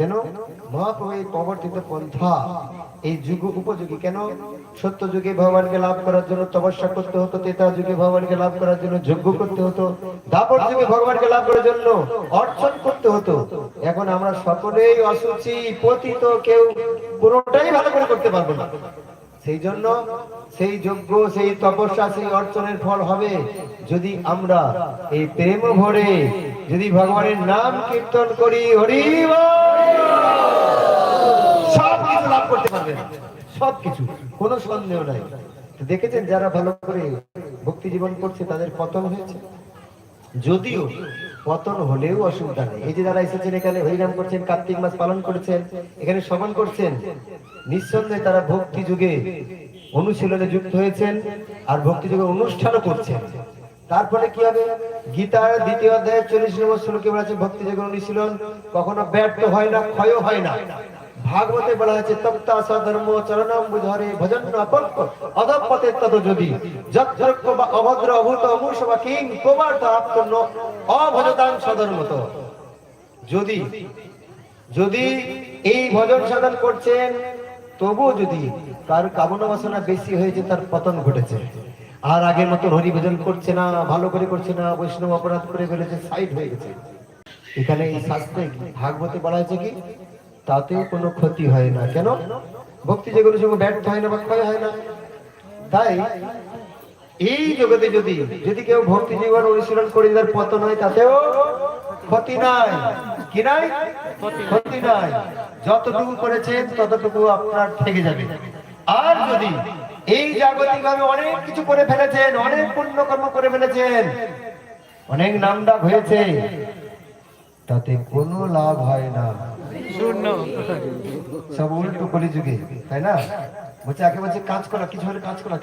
কেন? মহাপ্রভু এই প্রবর্তিত পন্থা, এই যুগ উপযোগী কেন? সত্য যুগে ভগবানকে লাভ করার জন্য তপস্যা করতে হতো, তেতা যুগে ভগবানকে লাভ করার জন্য যজ্ঞ করতে হতো, দাপর যুগে ভগবানকে লাভ করার জন্য অর্চন করতে হতো। এখন আমরা সকলেই অসুচি, পতিত, কেউ কোনোটাই ভালো করে করতে পারব না। সেই জন্য সেই যজ্ঞ, সেই তপস্যা, সেই অর্চনের ফল হবে যদি আমরা এই প্রেম ভরে যদি ভগবানের নাম কীর্তন করি, হরি সব কিছু পারবেন সব কিছু কোনো সন্দেহ নাই। দেখেছেন যারা ভালো করে ভক্তি জীবন করছে, তাদের পতন হয়েছে? যদিও পতন হলেও অসুবিধা নেই। এই যে যারা এসেছেন এখানে, হরিনাম করছেন, কার্তিক মাস পালন করেছেন, এখানে শ্রবণ করছেন, নিঃসন্দেহে তারা ভক্তি যুগে অনুশীলনে যুক্ত হয়েছেন আর ভক্তি যুগে অনুষ্ঠানও করছেন। তারপরে কি হবে? গীতার দ্বিতীয় অধ্যায় চল্লিশ নম্বর শ্লোকে বলা আছে, ভক্তি যুগের অনুশীলন কখনো ব্যর্থ হয় না, ক্ষয় হয় না। ভাগবতে বলা হয়েছে তপ্তা সধর্ম চরণম বুঝরে ভজন অপল্প অধপতে তত যদি। যত্রক্ষ বা অভদ্র অভূত অমূষ বা কিং কোবার্ধ আপ্তন্য অভজতাং সধর্মত যদি যদি এই ভজন সাধন করছেন, তবুও যদি কার কামনা বাসনা বেশি হয়েছে, তার পতন ঘটেছে। আর আগের মতো হরি ভজন করছে না, ভালো করে করছে না, বৈষ্ণব অপরাধ করে ফেলেছে সাইড হয়ে গেছে। এখানে এই শাস্ত্রে ভাগবতে বলা হয়েছে কি? তাতেও কোনো ক্ষতি হয় না। কেন? ভক্তি যেগুলো সঙ্গে ব্যর্থ হয় না বা ক্ষয় হয় না। তাই এই জগতে যদি যদি কেউ ভক্তি জীবন অনুশীলন করে তার পতন হয়, তাতেও ক্ষতি নাই। কি নাই? ক্ষতি নাই। যতটুকু করেছেন, ততটুকু আপনার থেকে যাবে। আর যদি এই জাগতিক ভাবে অনেক কিছু করে ফেলেছেন, অনেক পুণ্যকর্ম করে ফেলেছেন, অনেক নাম ডাক হয়েছে, তাতে কোনো লাভ হয় না। সব উল্টো কলিযুগে তাই না? বলছে আগে বলছে কাজ করা কিছু হলে কাজ করা।